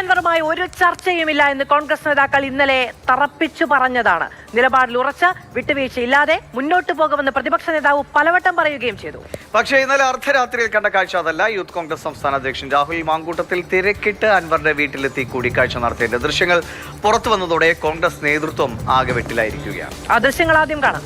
അൻവറുമായി ഒരു ചർച്ചയുമില്ല എന്ന് കോൺഗ്രസ് നേതാക്കൾ ഇന്നലെ തറപ്പിച്ചു പറഞ്ഞതാണ്. നിലപാടിൽ ഉറച്ച വിട്ടുവീഴ്ചയില്ലാതെ മുന്നോട്ട് പോകുമെന്ന് പ്രതിപക്ഷ നേതാവ് പലവട്ടം പറയുകയും ചെയ്തു. പക്ഷേ ഇന്നലെ അർദ്ധരാത്രിയിൽ കണ്ട കാഴ്ച അതല്ല. യൂത്ത് കോൺഗ്രസ് സംസ്ഥാന അധ്യക്ഷൻ രാഹുൽ മാങ്കൂട്ടത്തിൽ തിരക്കിട്ട് അൻവറിന്റെ വീട്ടിലെത്തി കൂടിക്കാഴ്ച നടത്തിയതിന്റെ ദൃശ്യങ്ങൾ പുറത്തു വന്നതോടെ കോൺഗ്രസ് നേതൃത്വം ആകെ വെട്ടിലായിരിക്കുകയാണ്. ആ ദൃശ്യങ്ങൾ ആദ്യം കാണാം.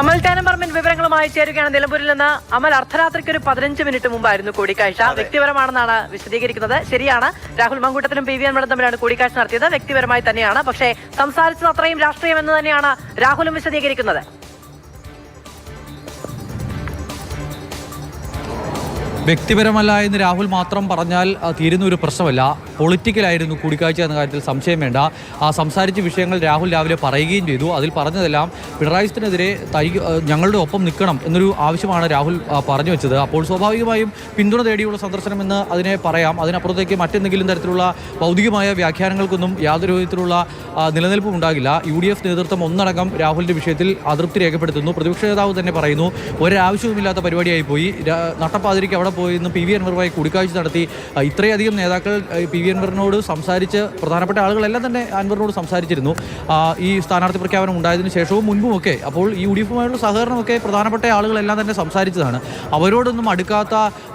അമൽ കാനമ്പർമൻ വിവരങ്ങളുമായി ചേരുകയാണ് നിലമ്പൂരിൽ നിന്ന്. അമൽ അർദ്ധരാത്രിക്ക് ഒരു പതിനഞ്ച് മിനിറ്റ് മുമ്പായിരുന്നു കൂടിക്കാഴ്ച. വ്യക്തിപരമാണെന്നാണ് വിശദീകരിക്കുന്നത്. ശരിയാണ്. രാഹുൽ മങ്കൂട്ടത്തിലും പി വി അൻവറും തമ്മിലാണ് കൂടിക്കാഴ്ച നടത്തിയത്. വ്യക്തിപരമായി തന്നെയാണ്. പക്ഷേ സംസാരിച്ചത് അത്രയും രാഷ്ട്രീയം എന്ന് തന്നെയാണ് രാഹുലും വിശദീകരിക്കുന്നത്. വ്യക്തിപരമല്ല എന്ന് രാഹുൽ മാത്രം പറഞ്ഞാൽ തീരുന്ന ഒരു പ്രശ്നമല്ല. പൊളിറ്റിക്കലായിരുന്നു കൂടിക്കാഴ്ച എന്ന കാര്യത്തിൽ സംശയം വേണ്ട. ആ സംസാരിച്ച വിഷയങ്ങൾ രാഹുൽ രാവിലെ പറയുകയും ചെയ്തു. അതിൽ പറഞ്ഞതെല്ലാം പിണറായിസിനെതിരെ തൈ ഞങ്ങളുടെ ഒപ്പം നിൽക്കണം എന്നൊരു ആവശ്യമാണ് രാഹുൽ പറഞ്ഞു വെച്ചത്. അപ്പോൾ സ്വാഭാവികമായും പിന്തുണ തേടിയുള്ള സന്ദർശനമെന്ന് അതിനെ പറയാം. അതിനപ്പുറത്തേക്ക് മറ്റെന്തെങ്കിലും തരത്തിലുള്ള ഭൗതികമായ വ്യാഖ്യാനങ്ങൾക്കൊന്നും യാതൊരു വിധത്തിലുള്ള നിലനിൽപ്പും ഉണ്ടാകില്ല. യു ഡി എഫ് നേതൃത്വം ഒന്നടങ്കം രാഹുലിന്റെ വിഷയത്തിൽ അതൃപ്തി രേഖപ്പെടുത്തുന്നു. പ്രതിപക്ഷ നേതാവ് തന്നെ പറയുന്നു ഒരാവശ്യവുമില്ലാത്ത പരിപാടിയായി പോയി. നട്ടപ്പാതിരിക്ക് അവിടെ പോയി ഇന്ന് പി വി അൻവറുമായി കൂടിക്കാഴ്ച നടത്തി. ഇത്രയധികം നേതാക്കൾ പി വി അൻവറിനോട് സംസാരിച്ച് പ്രധാനപ്പെട്ട ആളുകളെല്ലാം തന്നെ അൻവറിനോട് സംസാരിച്ചിരുന്നു. ഈ സ്ഥാനാർത്ഥി പ്രഖ്യാപനം ഉണ്ടായതിനു ശേഷവും മുൻപുമൊക്കെ അപ്പോൾ ഈ യു ഡി എഫുമായുള്ള സഹകരണമൊക്കെ പ്രധാനപ്പെട്ട ആളുകളെല്ലാം തന്നെ സംസാരിച്ചതാണ്. അവരോടൊന്നും അടുക്കാത്ത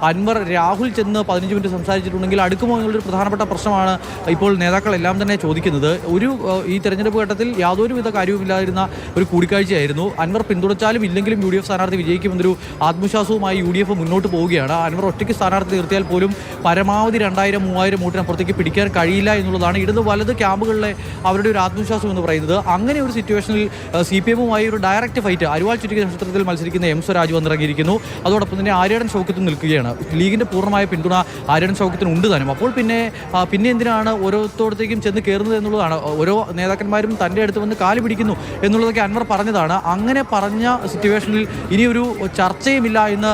അൻവർ രാഹുൽ ചെന്ന് പതിനഞ്ച് മിനിറ്റ് സംസാരിച്ചിട്ടുണ്ടെങ്കിൽ അടുക്കുമോ എന്നുള്ളൊരു പ്രധാനപ്പെട്ട പ്രശ്നമാണ് ഇപ്പോൾ നേതാക്കളെല്ലാം തന്നെ ചോദിക്കുന്നത്. ഒരു ഈ തെരഞ്ഞെടുപ്പ് ഘട്ടത്തിൽ യാതൊരുവിധ കാര്യവുമില്ലാതിരുന്ന ഒരു കൂടിക്കാഴ്ചയായിരുന്നു. അൻവർ പിന്തുണച്ചാലും ഇല്ലെങ്കിലും യു ഡി എഫ് സ്ഥാനാർത്ഥി വിജയിക്കുമെന്നൊരു ആത്മവിശ്വാസവുമായി യു ഡി എഫ് മുന്നോട്ട് പോവുകയാണ്. അൻവർ ഒറ്റയ്ക്ക് സ്ഥാനാർത്ഥി നിർത്തിയാൽ പോലും പരമാവധി രണ്ടായിരം മൂവായിരം വോട്ടിനപ്പുറത്തേക്ക് പിടിക്കാൻ കഴിയില്ല എന്നുള്ളതാണ് ഇടത് വലത് ക്യാമ്പുകളിലെ അവരുടെ ഒരു ആത്മവിശ്വാസം എന്ന് പറയുന്നത്. അങ്ങനെ ഒരു സിറ്റുവേഷനിൽ സി പി എമ്മുമായി ഒരു ഡയറക്റ്റ് ഫൈറ്റ് അരുവാൾ ചുറ്റിക നക്ഷത്രത്തിൽ മത്സരിക്കുന്ന എം സ്വരാജ് വന്നിറങ്ങിയിരിക്കുന്നു. അതോടൊപ്പം തന്നെ ആര്യടൻ സൗഖ്യത്തിന് നിൽക്കുകയാണ്. ലീഗിന്റെ പൂർണമായ പിന്തുണ ആര്യടൻ ഷൗക്കത്തിന് ഉണ്ട് താനും. അപ്പോൾ പിന്നെ പിന്നെ എന്തിനാണ് ഓരോരുത്തോടത്തേക്കും ചെന്ന് കയറുന്നത് എന്നുള്ളതാണ്. ഓരോ നേതാക്കന്മാരും തന്റെ അടുത്ത് വന്ന് കാൽ പിടിക്കുന്നു എന്നുള്ളതൊക്കെ അൻവർ പറഞ്ഞതാണ്. അങ്ങനെ പറഞ്ഞ സിറ്റുവേഷനിൽ ഇനിയൊരു ചർച്ചയുമില്ല എന്ന്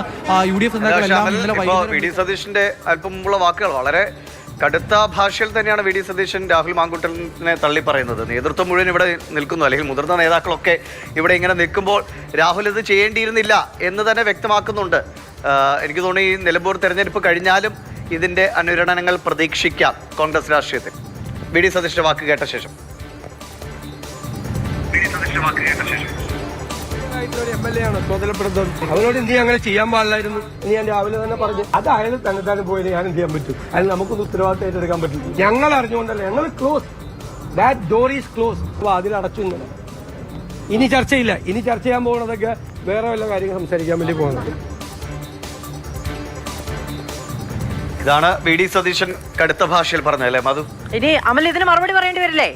യു ഡി എഫ് നേതാക്കളെല്ലാം ഇന്നലെ വി ഡി സതീഷിന്റെ അല്പം മുമ്പുള്ള വാക്കുകൾ വളരെ കടുത്ത ഭാഷയിൽ തന്നെയാണ് വി ഡി സതീശൻ രാഹുൽ മാങ്കുട്ടലിനെ തള്ളി പറയുന്നത്. നേതൃത്വം മുഴുവൻ ഇവിടെ നിൽക്കുന്നു. അല്ലെങ്കിൽ മുതിർന്ന നേതാക്കളൊക്കെ ഇവിടെ ഇങ്ങനെ നിൽക്കുമ്പോൾ രാഹുൽ ഇത് ചെയ്യേണ്ടിയിരുന്നില്ല എന്ന് തന്നെ വ്യക്തമാക്കുന്നുണ്ട്. എനിക്ക് തോന്നുന്നു ഈ നിലമ്പൂർ തെരഞ്ഞെടുപ്പ് കഴിഞ്ഞാലും ഇതിന്റെ അനുരണനങ്ങൾ പ്രതീക്ഷിക്കാം കോൺഗ്രസ് രാഷ്ട്രീയത്തിൽ. വി ഡി സതീഷിന്റെ വാക്ക് കേട്ട ശേഷം. വി ഡി സതീഷിന്റെ വാക്ക് കേട്ട ശേഷം. ആയിട്ടുള്ള എം എൽ എ ആണ് ചുമതലപ്പെടുന്നത് അവരോട് എന്ത് അങ്ങനെ ചെയ്യാൻ പാടില്ലായിരുന്നു? ഇനി ഞാൻ രാവിലെ തന്നെ പറഞ്ഞു അത് അയാൾ തന്നെ തന്നെ പോയത് ഞാൻ എന്ത് ചെയ്യാൻ പറ്റും? അതിന് നമുക്കൊന്ന് ഉത്തരവാദിത്തം ഏറ്റെടുക്കാൻ പറ്റില്ല. ഞങ്ങൾ അറിഞ്ഞുകൊണ്ടല്ല ഞങ്ങൾ close that door is close അതിൽ അടച്ചു ഇന്നലെ. ഇനി ചർച്ചയില്ല. ഇനി ചർച്ച ചെയ്യാൻ പോകുന്നതൊക്കെ വേറെ വല്ല കാര്യങ്ങൾ സംസാരിക്കാൻ വേണ്ടി പോകുന്നത്. ഇതാണ് വി ഡി സതീശൻ കടുത്ത ഭാഷയിൽ പറഞ്ഞല്ലേ മധു? ഇനി അമൽ ഇതിന് മറുപടി പറയേണ്ടി വരില്ലേ?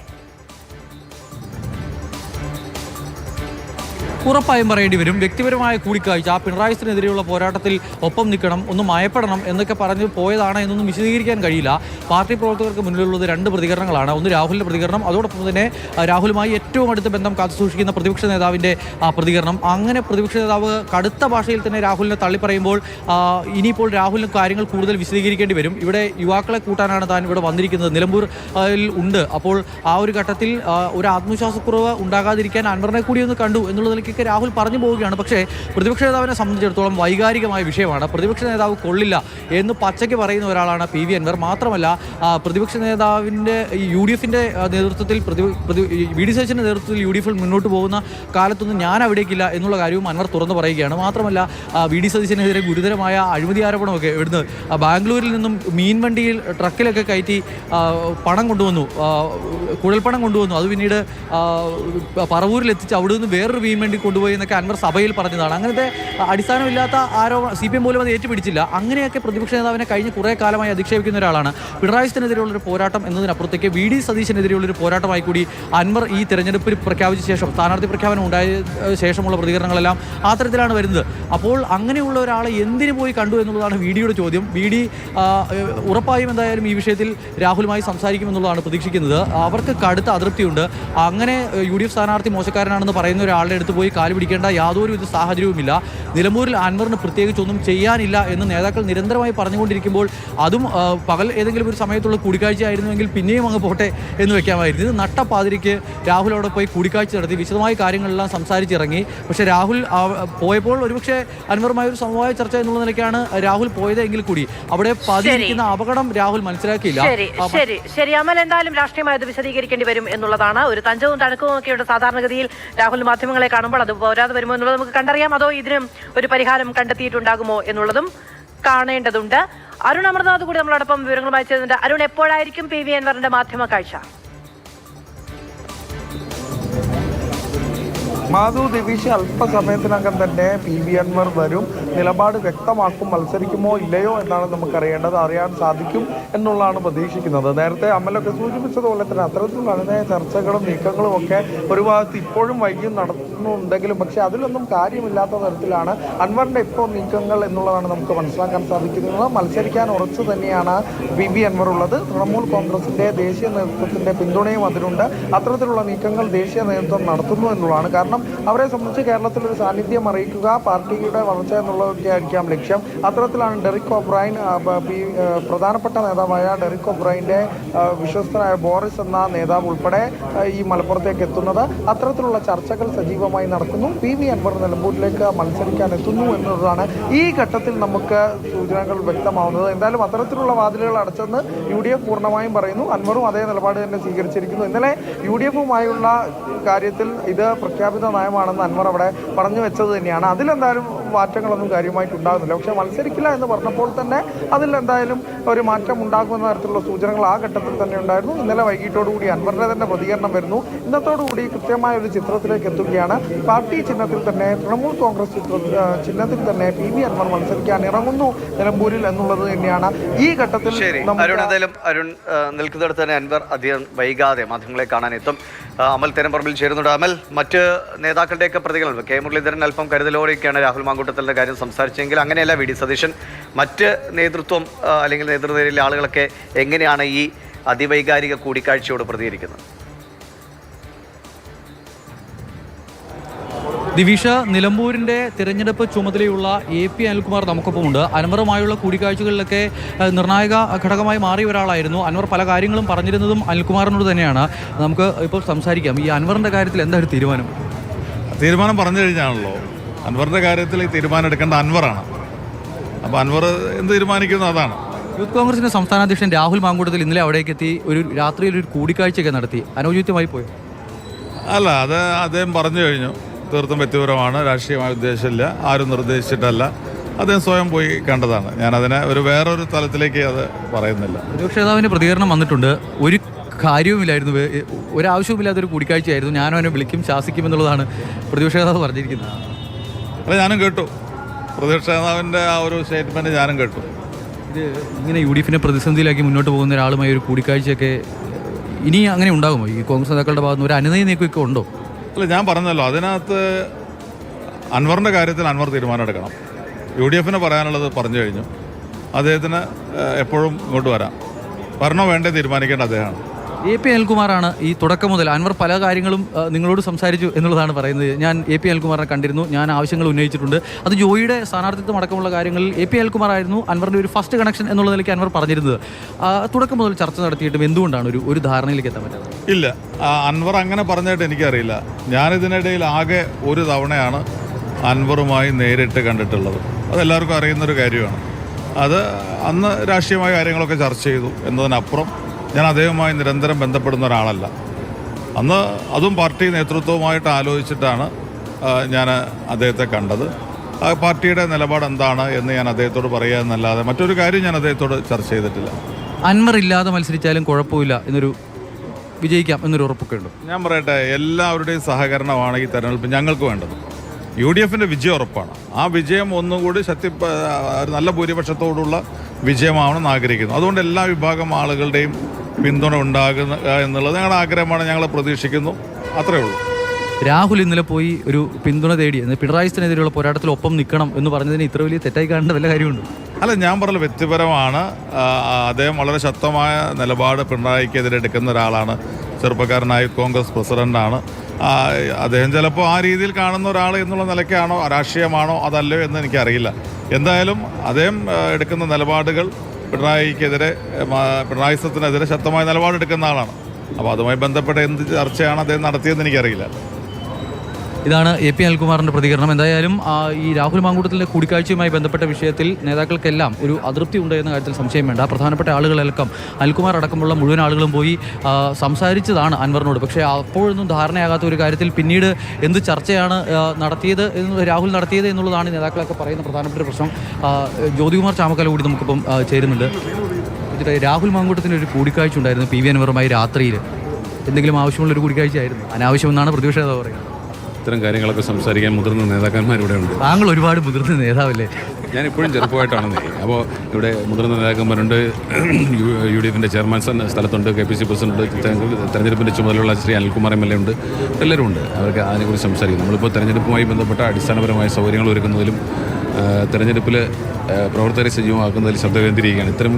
ഉറപ്പായും പറയേണ്ടി വരും. വ്യക്തിപരമായ കൂടിക്കാഴ്ച ആ പിണറായി വിജയനെതിരെയുള്ള പോരാട്ടത്തിൽ ഒപ്പം നിൽക്കണം ഒന്ന് മയപ്പെടണം എന്നൊക്കെ പറഞ്ഞ് പോയതാണ് എന്നൊന്നും വിശദീകരിക്കാൻ കഴിയില്ല. പാർട്ടി പ്രവർത്തകർക്ക് മുന്നിലുള്ളത് രണ്ട് പ്രതികരണങ്ങളാണ്. ഒന്ന് രാഹുലിന്റെ പ്രതികരണം അതോടൊപ്പം തന്നെ രാഹുലുമായി ഏറ്റവും അടുത്ത ബന്ധം കാത്തുസൂക്ഷിക്കുന്ന പ്രതിപക്ഷ നേതാവിന്റെ ആ, പ്രതികരണം. അങ്ങനെ പ്രതിപക്ഷ നേതാവ് കടുത്ത ഭാഷയിൽ തന്നെ രാഹുലിനെ തള്ളിപ്പറയുമ്പോൾ ഇനിയിപ്പോൾ രാഹുലിന് കാര്യങ്ങൾ കൂടുതൽ വിശദീകരിക്കേണ്ടി വരും. ഇവിടെ യുവാക്കളെ കൂട്ടാനാണ് താൻ ഇവിടെ വന്നിരിക്കുന്നത്. നിലമ്പൂർ ഉണ്ട്. അപ്പോൾ ആ ഒരു ഘട്ടത്തിൽ ഒരു ആത്മവിശ്വാസക്കുറവ് ഉണ്ടാകാതിരിക്കാൻ അൻവറിനെ കൂടി ഒന്ന് കണ്ടു എന്നുള്ളതിലേക്കൊക്കെ രാഹുൽ പറഞ്ഞു പോവുകയാണ്. പക്ഷേ പ്രതിപക്ഷ നേതാവിനെ സംബന്ധിച്ചിടത്തോളം വൈകാരികമായ വിഷയമാണ്. പ്രതിപക്ഷ നേതാവ് കൊള്ളില്ല എന്ന് പച്ചയ്ക്ക് പറയുന്ന ഒരാളാണ് പി വി അൻവർ. മാത്രമല്ല പ്രതിപക്ഷ നേതാവിന്റെ യു ഡി എഫിന്റെ നേതൃത്വത്തിൽ പ്രതി വി ഡി സച്ചിന്റെ നേതൃത്വത്തിൽ യു ഡി എഫിൽ മുന്നോട്ട് പോകുന്ന കാലത്തൊന്നും ഞാൻ അവിടേക്കില്ല എന്നുള്ള കാര്യവും അൻവർ തുറന്നു പറയുകയാണ്. മാത്രമല്ല വി ഡി സതീശനെതിരെ ഗുരുതരമായ അഴിമതി ആരോപണമൊക്കെ ഇവിടുന്ന് ബാംഗ്ലൂരിൽ നിന്നും മീൻ വണ്ടിയിൽ ട്രക്കിലൊക്കെ കയറ്റി പണം കൊണ്ടുവന്നു. കുഴൽപ്പണം കൊണ്ടുവന്നു. അത് പിന്നീട് പറവൂരിൽ എത്തിച്ച് അവിടെ നിന്ന് വേറൊരു മീൻ വണ്ടി കൊണ്ടുപോയി എന്നൊക്കെ അൻവർ സഭയിൽ പറഞ്ഞതാണ്. അങ്ങനത്തെ അടിസ്ഥാനമില്ലാത്ത ആരോപണം സി പി എം പോലും അത് ഏറ്റുപിടിച്ചില്ല. അങ്ങനെയൊക്കെ പ്രതിപക്ഷ നേതാവിനെ കഴിഞ്ഞ കുറേ കാലമായി അധിക്ഷേപിക്കുന്ന ഒരാളാണ്. പിണറായി ഒരു പോരാട്ടം എന്നതിനപ്പുറത്തേക്ക് വി ഡി സതീശനെതിരെയുള്ളൊരു പോരാട്ടമായി കൂടി അൻവർ ഈ തെരഞ്ഞെടുപ്പിൽ പ്രഖ്യാപിച്ച ശേഷം സ്ഥാനാർത്ഥി പ്രഖ്യാപനം ഉണ്ടായ ശേഷമുള്ള പ്രതികരണങ്ങളെല്ലാം ആ തരത്തിലാണ് വരുന്നത്. അപ്പോൾ അങ്ങനെയുള്ള ഒരാളെ എന്തിനു പോയി കണ്ടു എന്നുള്ളതാണ് വി ഡിയുടെ ചോദ്യം. വി ഡി ഉറപ്പായും എന്തായാലും ഈ വിഷയത്തിൽ രാഹുലുമായി സംസാരിക്കുമെന്നുള്ളതാണ് പ്രതീക്ഷിക്കുന്നത്. അവർക്ക് കടുത്ത അതൃപ്തിയുണ്ട്. അങ്ങനെ യു ഡി എഫ് സ്ഥാനാർത്ഥി മോശക്കാരനാണെന്ന് പറയുന്ന ഒരാളുടെ അടുത്ത് പോയി കാൽ പിടിക്കേണ്ട യാതൊരു വിധ സാഹചര്യവുമില്ല. നിലമ്പൂരിൽ അൻവറിന് പ്രത്യേകിച്ചൊന്നും ചെയ്യാനില്ല എന്ന് നേതാക്കൾ നിരന്തരമായി പറഞ്ഞുകൊണ്ടിരിക്കുമ്പോൾ അതും പകൽ ഏതെങ്കിലും ഒരു സമയത്തുള്ള കൂടിക്കാഴ്ച ആയിരുന്നുവെങ്കിൽ പിന്നെയും അങ്ങ് പോട്ടെ എന്ന് വെക്കാമായിരുന്നു. ഇത് നട്ടപ്പാതിരിക്ക് രാഹുൽ അവിടെ പോയി കൂടിക്കാഴ്ച നടത്തി വിശദമായ കാര്യങ്ങളെല്ലാം സംസാരിച്ചിറങ്ങി. പക്ഷേ രാഹുൽ പോയപ്പോൾ ഒരുപക്ഷെ അൻവറുമായ ഒരു സമവായ ചർച്ച എന്നുള്ള നിലയ്ക്കാണ് രാഹുൽ പോയത് എങ്കിൽ കൂടി. അവിടെ പതിയിരിക്കുന്ന അപകടം രാഹുൽ മനസ്സിലാക്കിയില്ല. ശരി ശരി അമൽ എന്തായാലും രാഷ്ട്രീയമായി അത് വിശദീകരിക്കേണ്ടി വരും എന്നുള്ളതാണ്. ഒരു തഞ്ചവും തണുക്കവും ഒക്കെയുണ്ട് സാധാരണഗതിയിൽ രാഹുൽ മാധ്യമങ്ങളെ കാണുമ്പോൾ. അത് പോരാതെ വരുമോ എന്നുള്ളത് നമുക്ക് കണ്ടറിയാം. അതോ ഇതിനും ഒരു പരിഹാരം കണ്ടെത്തിയിട്ടുണ്ടാകുമോ എന്നുള്ളതും കാണേണ്ടതുണ്ട്. അരുൺ അമർനാഥ് കൂടി നമ്മളോടൊപ്പം വിവരങ്ങളുമായി ചേരുന്നുണ്ട്. അരുൺ എപ്പോഴായിരിക്കും പി വി അൻവറിന്റെ മാധ്യമ കാഴ്ച? മാധു ദിവിഷ അല്പസമയത്തിനകം തന്നെ പി വി അൻവർ വരും. നിലപാട് വ്യക്തമാക്കും മത്സരിക്കുമോ ഇല്ലയോ എന്നാണ് നമുക്കറിയേണ്ടത്. അറിയാൻ സാധിക്കും എന്നുള്ളതാണ് പ്രതീക്ഷിക്കുന്നത്. നേരത്തെ അമലൊക്കെ സൂചിപ്പിച്ചതുപോലെ തന്നെ അത്തരത്തിലുള്ള ചർച്ചകളും നീക്കങ്ങളും ഒക്കെ ഒരു ഭാഗത്ത് ഇപ്പോഴും വൈകിയും നടത്തുന്നുണ്ടെങ്കിലും പക്ഷെ അതിലൊന്നും കാര്യമില്ലാത്ത തരത്തിലാണ് അൻവറിന്റെ ഇപ്പോൾ നീക്കങ്ങൾ എന്നുള്ളതാണ് നമുക്ക് മനസ്സിലാക്കാൻ സാധിക്കുന്നത്. മത്സരിക്കാൻ ഉറച്ചു തന്നെയാണ് പി ബി അൻവർ ഉള്ളത്. തൃണമൂൽ കോൺഗ്രസിന്റെ ദേശീയ നേതൃത്വത്തിന്റെ പിന്തുണയും അതിനുണ്ട് അത്തരത്തിലുള്ള നീക്കങ്ങൾ ദേശീയ നേതൃത്വം നടത്തുന്നു എന്നുള്ളതാണ്. കാരണം അവരെ സംബന്ധിച്ച് കേരളത്തിൽ ഒരു സാന്നിധ്യം അറിയിക്കുക പാർട്ടിയുടെ വളർച്ച എന്നുള്ളതൊക്കെ ആയിരിക്കാം ലക്ഷ്യം. അത്തരത്തിലാണ് ഡെറിക് ഒബ്രൈൻ പ്രധാനപ്പെട്ട നേതാവായ ഡെറിക് ഒബ്രൈന്റെ വിശ്വസ്തനായ ബോറിസ് എന്ന നേതാവ് ഉൾപ്പെടെ ഈ മലപ്പുറത്തേക്ക് എത്തുന്നത്. അത്തരത്തിലുള്ള ചർച്ചകൾ സജീവമായി നടക്കുന്നു. പി വി അൻവർ നിലമ്പൂരിലേക്ക് മത്സരിക്കാൻ എത്തുന്നു എന്നുള്ളതാണ് ഈ ഘട്ടത്തിൽ നമുക്ക് സൂചനകൾ വ്യക്തമാവുന്നത്. എന്തായാലും അത്തരത്തിലുള്ള വാതിലുകൾ അടച്ചെന്ന് യു ഡി എഫ് പൂർണമായും പറയുന്നു. അൻവറും അതേ നിലപാട് തന്നെ സ്വീകരിച്ചിരിക്കുന്നു. ഇന്നലെ യു ഡി എഫുമായുള്ള കാര്യത്തിൽ ഇത് പ്രഖ്യാപിത നയമാണെന്ന് അൻവർ അവിടെ പറഞ്ഞു വെച്ചത് തന്നെയാണ്. അതിലെന്തായാലും മാറ്റങ്ങളൊന്നും കാര്യമായിട്ട് ഉണ്ടാകുന്നില്ല. പക്ഷേ മത്സരിക്കില്ല എന്ന് പറഞ്ഞപ്പോൾ തന്നെ അതിൽ എന്തായാലും ഒരു മാറ്റം ഉണ്ടാകുമെന്ന തരത്തിലുള്ള സൂചനകൾ ആ ഘട്ടത്തിൽ തന്നെ ഉണ്ടായിരുന്നു. ഇന്നലെ വൈകിട്ടോടുകൂടി അൻവറിന്റെ തന്നെ പ്രതികരണം വരുന്നു. ഇന്നത്തോടുകൂടി കൃത്യമായ ഒരു ചിത്രത്തിലേക്ക് എത്തുകയാണ്. പാർട്ടി ചിഹ്നത്തിൽ തന്നെ തൃണമൂൽ കോൺഗ്രസ് ചിത്ര ചിഹ്നത്തിൽ തന്നെ പി വി അൻവർ മത്സരിക്കാൻ ഇറങ്ങുന്നു നിലമ്പൂരിൽ എന്നുള്ളത് തന്നെയാണ്. ഈ ഘട്ടത്തിൽ അരുൺ എന്തായാലും അരുൺ നിൽക്കുന്നിടത്ത് തന്നെ അൻവർ അധികം വൈകാതെ മാധ്യമങ്ങളെ കാണാൻ എത്തും. അമൽ തെരമ്പറമ്പിൽ ചേരുന്നുണ്ട്. അമൽ മറ്റ് നേതാക്കളുടെയൊക്കെ പ്രതികരണം കെ മുരളീധരൻ അല്പം കരുതലോടെയൊക്കെയാണ് രാഹുൽ മാങ്കൂട്ടത്തിന്റെ കാര്യം സംസാരിച്ചെങ്കിൽ അങ്ങനെയല്ല വി ഡി സതീശൻ. മറ്റ് നേതൃത്വം അല്ലെങ്കിൽ നേതൃനിരയിലെ ആളുകളൊക്കെ എങ്ങനെയാണ് ഈ അതിവൈകാരിക കൂടിക്കാഴ്ചയോട് പ്രതികരിക്കുന്നത്? ദിവിഷ നിലമ്പൂരിന്റെ തിരഞ്ഞെടുപ്പ് ചുമതലയുള്ള എ പി അനിൽകുമാർ നമുക്കൊപ്പമുണ്ട്. അൻവറുമായുള്ള കൂടിക്കാഴ്ചകളിലൊക്കെ നിർണായക ഘടകമായി മാറിയ ഒരാളായിരുന്നു. അൻവർ പല കാര്യങ്ങളും പറഞ്ഞിരുന്നതും അനിൽകുമാറിനോട് തന്നെയാണ്. നമുക്ക് ഇപ്പോൾ സംസാരിക്കാം. ഈ അൻവറിന്റെ കാര്യത്തിൽ എന്താ ഒരു തീരുമാനം? തീരുമാനം പറഞ്ഞു കഴിഞ്ഞാണല്ലോ. അൻവറിന്റെ കാര്യത്തിൽ ഈ തീരുമാനം എടുക്കേണ്ട അൻവറാണ്. അപ്പോൾ അൻവർ എന്ത് തീരുമാനിക്കുന്നു അതാണ്. യൂത്ത് കോൺഗ്രസിന്റെ സംസ്ഥാന അധ്യക്ഷൻ രാഹുൽ മാങ്കൂട്ടത്തിൽ ഇന്നലെ അവിടേക്ക് എത്തി ഒരു രാത്രിയിൽ ഒരു കൂടിക്കാഴ്ചയൊക്കെ നടത്തി. അനൗചിത്യമായി പോയി? അല്ല അത് അദ്ദേഹം പറഞ്ഞു കഴിഞ്ഞു. തീർത്തും വ്യക്തിപരമാണ് രാഷ്ട്രീയമായ ഉദ്ദേശമില്ല ആരും നിർദ്ദേശിച്ചിട്ടല്ല. അദ്ദേഹം സ്വയം പോയി കണ്ടതാണ്. ഞാനതിനെ ഒരു വേറൊരു തലത്തിലേക്ക് അത് പറയുന്നില്ല. പ്രതിപക്ഷ നേതാവിന്റെ പ്രതികരണം വന്നിട്ടുണ്ട്. ഒരു കാര്യവുമില്ലായിരുന്നു. ഒരാവശ്യവുമില്ലാത്തൊരു കൂടിക്കാഴ്ചയായിരുന്നു. ഞാനും അവനെ വിളിക്കും ശാസിക്കും എന്നുള്ളതാണ് പ്രതിപക്ഷ നേതാവ് പറഞ്ഞിരിക്കുന്നത്. അല്ല ഞാനും കേട്ടു. പ്രതിപക്ഷ നേതാവിന്റെ ആ ഒരു സ്റ്റേറ്റ്മെന്റ് ഞാനും കേട്ടു. ഇത് ഇങ്ങനെ യു ഡി എഫിനെ പ്രതിസന്ധിയിലാക്കി മുന്നോട്ട് പോകുന്ന ഒരാളുമായി ഒരു കൂടിക്കാഴ്ചയൊക്കെ ഇനി അങ്ങനെ ഉണ്ടാകുമോ? ഈ കോൺഗ്രസ് നേതാക്കളുടെ ഭാഗത്ത് ഒരു അനുനയ നീക്കമൊക്കെ ഉണ്ടോ? അല്ല ഞാൻ പറഞ്ഞല്ലോ അതിനകത്ത് അൻവറിന്റെ കാര്യത്തിൽ അൻവർ തീരുമാനം എടുക്കണം. യു ഡി എഫിന് പറയാനുള്ളത് പറഞ്ഞു കഴിഞ്ഞു. അദ്ദേഹത്തിന് എപ്പോഴും ഇങ്ങോട്ട് വരാം. വരണോ വേണ്ടേ തീരുമാനിക്കേണ്ട അദ്ദേഹമാണ്. എ പി അനിൽകുമാറാണ് ഈ തുടക്കം മുതൽ. അൻവർ പല കാര്യങ്ങളും നിങ്ങളോട് സംസാരിച്ചു എന്നുള്ളതാണ് പറയുന്നത്. ഞാൻ എ പി അനിൽകുമാറിനെ കണ്ടിരുന്നു. ഞാൻ ആവശ്യങ്ങൾ ഉന്നയിച്ചിട്ടുണ്ട്. അത് ജോയിയുടെ സ്ഥാനാർത്ഥിത്വം അടക്കമുള്ള കാര്യങ്ങളിൽ എ പി അനിൽകുമാർ ആയിരുന്നു അൻവറിന്റെ ഒരു ഫസ്റ്റ് കണക്ഷൻ എന്നുള്ള നിലയ്ക്ക് അൻവർ പറഞ്ഞിരുന്നത്. തുടക്കം മുതൽ ചർച്ച നടത്തിയിട്ടും എന്തുകൊണ്ടാണ് ഒരു ഒരു ധാരണയിലേക്ക് എത്താൻ പറ്റുന്നത് ഇല്ല. അൻവർ അങ്ങനെ പറഞ്ഞിട്ട് എനിക്കറിയില്ല. ഞാനിതിനിടയിൽ ആകെ ഒരു തവണയാണ് അൻവറുമായി നേരിട്ട് കണ്ടിട്ടുള്ളത്. അതെല്ലാവർക്കും അറിയുന്നൊരു കാര്യമാണ്. അത് അന്ന് രാഷ്ട്രീയമായ കാര്യങ്ങളൊക്കെ ചർച്ച ചെയ്തു. എന്നതിനപ്പുറം ഞാൻ അദ്ദേഹവുമായി നിരന്തരം ബന്ധപ്പെടുന്ന ഒരാളല്ല. അന്ന് അതും പാർട്ടി നേതൃത്വവുമായിട്ട് ആലോചിച്ചിട്ടാണ് ഞാൻ അദ്ദേഹത്തെ കണ്ടത്. ആ പാർട്ടിയുടെ നിലപാട് എന്താണ് എന്ന് ഞാൻ അദ്ദേഹത്തോട് പറയുക എന്നല്ലാതെ മറ്റൊരു കാര്യം ഞാൻ അദ്ദേഹത്തോട് ചർച്ച ചെയ്തിട്ടില്ല. അൻവർ ഇല്ലാതെ മത്സരിച്ചാലും കുഴപ്പമില്ല എന്നൊരു വിജയിക്കാം എന്നൊരു ഉറപ്പൊക്കെ ഉണ്ട്? ഞാൻ പറയട്ടെ എല്ലാവരുടെയും സഹകരണമാണ് ഈ തെരഞ്ഞെടുപ്പ് ഞങ്ങൾക്ക് വേണ്ടത്. യു ഡി എഫിന്റെ വിജയം ഉറപ്പാണ്. ആ വിജയം ഒന്നുകൂടി ശക്തി നല്ല ഭൂരിപക്ഷത്തോടുള്ള വിജയമാവണമെന്ന് ആഗ്രഹിക്കുന്നു. അതുകൊണ്ട് എല്ലാ വിഭാഗം ആളുകളുടെയും പിന്തുണ ഉണ്ടാകുന്ന എന്നുള്ളത് ഞങ്ങളുടെ ആഗ്രഹമാണ് ഞങ്ങൾ പ്രതീക്ഷിക്കുന്നു. അത്രേ ഉള്ളൂ. രാഹുൽ ഇന്നലെ പോയി ഒരു പിന്തുണ തേടി എന്ന് പിണറായി സ്ഥിനെതിരെയുള്ള പോരാട്ടത്തിൽ ഒപ്പം നിൽക്കണം എന്ന് പറഞ്ഞതിന് ഇത്ര വലിയ തെറ്റായി കാണേണ്ട വല്ല കാര്യമുണ്ട്? അല്ല ഞാൻ പറഞ്ഞ വ്യക്തിപരമാണ്. അദ്ദേഹം വളരെ ശക്തമായ നിലപാട് പിണറായിക്കെതിരെ എടുക്കുന്ന ഒരാളാണ്. ചെറുപ്പക്കാരനായി കോൺഗ്രസ് പ്രസിഡന്റാണ്. അദ്ദേഹം ചിലപ്പോൾ ആ രീതിയിൽ കാണുന്ന ഒരാൾ എന്നുള്ള നിലയ്ക്കാണോ രാഷ്ട്രീയമാണോ അതല്ലയോ എന്ന് എനിക്കറിയില്ല. എന്തായാലും അദ്ദേഹം എടുക്കുന്ന നിലപാടുകൾ പിണറായിക്കെതിരെ പിണറായി സത്തിനെതിരെ ശക്തമായ നിലപാടെടുക്കുന്ന ആളാണ്. അപ്പോൾ അതുമായി ബന്ധപ്പെട്ട എന്ത് ചർച്ചയാണ് അദ്ദേഹം നടത്തിയതെന്ന് എനിക്കറിയില്ല. ഇതാണ് എ പി അനിൽകുമാറിന്റെ പ്രതികരണം. എന്തായാലും ഈ രാഹുൽ മാങ്കൂട്ടത്തിലെ കൂടിക്കാഴ്ചയുമായി ബന്ധപ്പെട്ട വിഷയത്തിൽ നേതാക്കൾക്കെല്ലാം ഒരു അതൃപ്തി ഉണ്ട് എന്ന കാര്യത്തിൽ സംശയം വേണ്ട. പ്രധാനപ്പെട്ട ആളുകളെല്ലാം അനിൽകുമാർ അടക്കമുള്ള മുഴുവൻ ആളുകളും പോയി സംസാരിച്ചതാണ് അൻവറിനോട്. പക്ഷേ അപ്പോഴൊന്നും ധാരണയാകാത്ത ഒരു കാര്യത്തിൽ പിന്നീട് എന്ത് ചർച്ചയാണ് നടത്തിയത് രാഹുൽ നടത്തിയത് എന്നുള്ളതാണ് നേതാക്കളൊക്കെ പറയുന്ന പ്രധാനപ്പെട്ട പ്രശ്നം. ജ്യോതികുമാർ ചാമക്കാല കൂടി നമുക്കിപ്പം ചേരുന്നുണ്ട്. രാഹുൽ മാങ്കൂട്ടത്തിന് ഒരു കൂടിക്കാഴ്ച ഉണ്ടായിരുന്നു പി വി അൻവറുമായി രാത്രിയിൽ എന്തെങ്കിലും ആവശ്യമുള്ള ഒരു കൂടിക്കാഴ്ചയായിരുന്നു. അനാവശ്യമെന്നാണ് പ്രതിപക്ഷ നേതാവ് പറയുന്നത്. ഇത്തരം കാര്യങ്ങളൊക്കെ സംസാരിക്കാൻ മുതിർന്ന നേതാക്കന്മാർ ഇവിടെ ഉണ്ട് താങ്കൾ ഒരുപാട് മുതിർന്ന നേതാവല്ലേ? ഞാൻ ഇപ്പോഴും ചെറുപ്പമായിട്ടാണ് അപ്പോൾ ഇവിടെ മുതിർന്ന നേതാക്കന്മാരുണ്ട്. യു ഡി എഫിന്റെ ചെയർമാൻ സ്ഥലത്തുണ്ട്. കെ പി സി പ്രസിഡന്റ് തെരഞ്ഞെടുപ്പിന്റെ ചുമതലയുള്ള Shri Anilkumar M L A ഉണ്ട്. എല്ലാവരും ഉണ്ട്. അവർക്ക് അതിനെക്കുറിച്ച് സംസാരിക്കും. നമ്മളിപ്പോൾ തെരഞ്ഞെടുപ്പുമായി ബന്ധപ്പെട്ട അടിസ്ഥാനപരമായ സൗകര്യങ്ങൾ ഒരുക്കുന്നതിലും തെരഞ്ഞെടുപ്പിൽ പ്രവർത്തകരെ സജീവമാക്കുന്നതിൽ ശ്രദ്ധ കേന്ദ്രീകരിക്കുകയാണ്. ഇത്തരം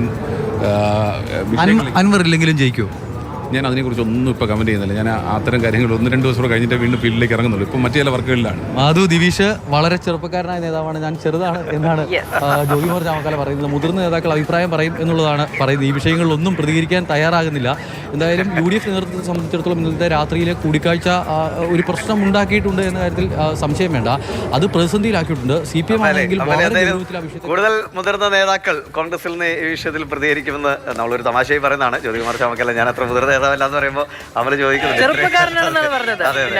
അൻവർ ഇല്ലെങ്കിലും ജയിക്കുമോ ഞാൻ അതിനെക്കുറിച്ച് ഒന്നും ഇപ്പോൾ കമന്റ് ചെയ്യുന്നില്ല. ഞാൻ അത്തരം കാര്യങ്ങൾ ഒന്ന് രണ്ട് ദിവസം കൂടെ കഴിഞ്ഞിട്ട് വീണ്ടും ഫീൽഡിലേക്ക് ഇറങ്ങുന്നുള്ളൂ. ഇപ്പം മറ്റു ചില വർക്കുകളിലാണ്. മാധു ദിവീഷ് വളരെ ചെറുപ്പക്കാരനായ നേതാവാണ്. ഞാൻ ചെറുതാണ് എന്നാണ് ആ, ജോഗിമോർ ചാമക്കാല പറയുന്നത്. മുതിർന്ന നേതാക്കൾ അഭിപ്രായം പറയും എന്നുള്ളതാണ് പറയുന്നത്. ഈ വിഷയങ്ങളിലൊന്നും പ്രതികരിക്കാൻ തയ്യാറാകുന്നില്ല. എന്തായാലും യു ഡി എഫ് നേതൃത്വത്തെ സംബന്ധിച്ചിടത്തോളം ഇന്നത്തെ രാത്രിയിലെ കൂടിക്കാഴ്ച ഒരു പ്രശ്നം ഉണ്ടാക്കിയിട്ടുണ്ട് എന്ന കാര്യത്തിൽ സംശയം വേണ്ട. അത് പ്രതിസന്ധിയിലാക്കിയിട്ടുണ്ട്. സി പി എം ആണെങ്കിൽ കൂടുതൽ മുതിർന്ന നേതാക്കൾ കോൺഗ്രസിൽ നിന്ന് ഈ വിഷയത്തിൽ പ്രതികരിക്കുമെന്ന് നമ്മളൊരു തമാശയായി പറയുന്നതാണ്. ജ്യോതികുമാർ ചാമക്കല്ല ഞാൻ അത്ര മുതിർന്ന നേതാവല്ല എന്ന് പറയുമ്പോൾ ചോദിക്കുന്നു ചോദിക്കുന്നത് ചെറുപ്പക്കാരനാണെന്നാണ് പറഞ്ഞത് അതെ, അതെ.